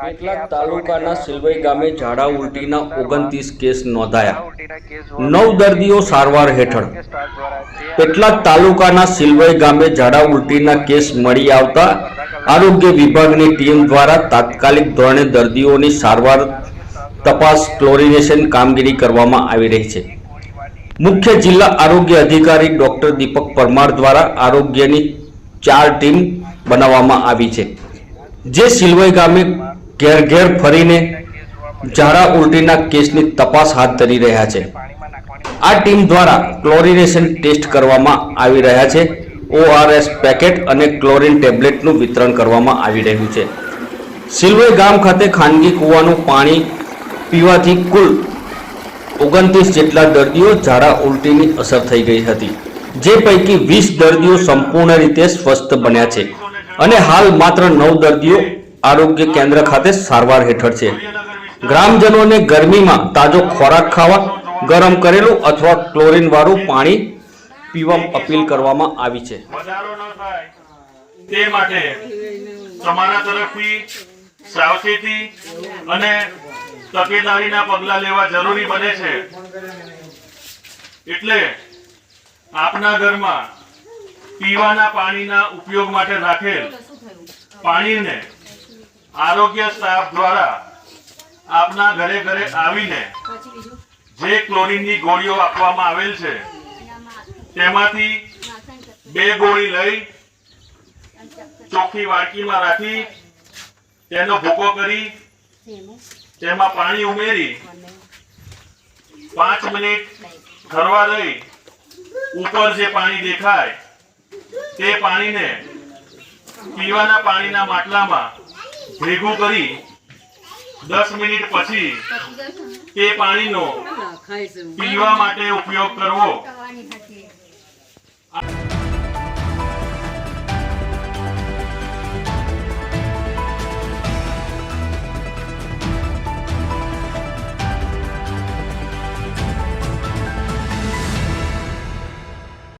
કેટલાક તાલુકાના સિલવઈ ગામે ઝાડા ઉલટીના ઓગણત્રીસ કેસ નોંધાયા. નવ દર્દીઓ સારવાર હેઠળ. કેટલાક તાલુકાના સિલવઈ ગામે ઝાડા ઉલટીના કેસ મળી આવતા આરોગ્ય વિભાગની ટીમ દ્વારા તાત્કાલિક ધોરણે દર્દીઓની સારવાર તપાસ ક્લોરિનેશન કામગીરી કરવામાં આવી રહી છે. મુખ્ય જિલ્લા આરોગ્ય અધિકારી ડોક્ટર દીપક પરમાર દ્વારા આરોગ્યની ચાર ટીમ બનાવવામાં આવી છે. જે સિલવઈ ગામે ઘેર ઘેર ફરીને ઝાડા ઉલટીના કેસની તપાસ હાથ ધરી રહ્યા છે. આ ટીમ દ્વારા ક્લોરિનેશન ટેસ્ટ કરવામાં આવી રહ્યા છે. ઓઆરએસ પેકેટ અને ક્લોરિન ટેબ્લેટનું વિતરણ કરવામાં આવી રહ્યું છે. સિલ્વે ગામ ખાતે ખાનગી કૂવાનું પાણી પીવાથી કુલ ઓગણત્રીસ જેટલા દર્દીઓ ઝાડા ઉલટીની અસર થઈ ગઈ હતી. જે પૈકી વીસ દર્દીઓ સંપૂર્ણ રીતે સ્વસ્થ બન્યા છે. અને હાલ માત્ર નવ દર્દીઓ આરોગ્ય કેન્દ્ર ખાતે સારવાર હેઠળ છે. ગ્રામજનોને ગરમીમાં તાજો ખોરાક ખાવા, ગરમ કરેલું અથવા ક્લોરીનવાળું પાણી પીવા અપીલ કરવામાં આવી છે. તે માટે તમારા તરફથી સાવચેતી અને તકેદારીના પગલાં લેવા જરૂરી બને છે. એટલે આપના ઘરમાં પીવાના પાણીના ઉપયોગ માટે રાખેલ પાણીને આરોગ્ય સ્ટાફ દ્વારા આપના ઘરે ઘરે આવીને જે ક્લોરીનની ગોળીઓ આપવામાં આવેલ છે તેમાંથી બે ગોળી લઈ ચોખ્ખી વાડકીમાં રાખી તેનો ભૂકો કરી તેમાં પાણી ઉમેરી પાંચ મિનિટ ઠરવા દઈ ઉપર જે પાણી દેખાય તે પાણીને પીવાના પાણીના માટલામાં ભેગું કરી દસ મિનિટ પછી તે પાણીનો પીવા માટે ઉપયોગ કરવો.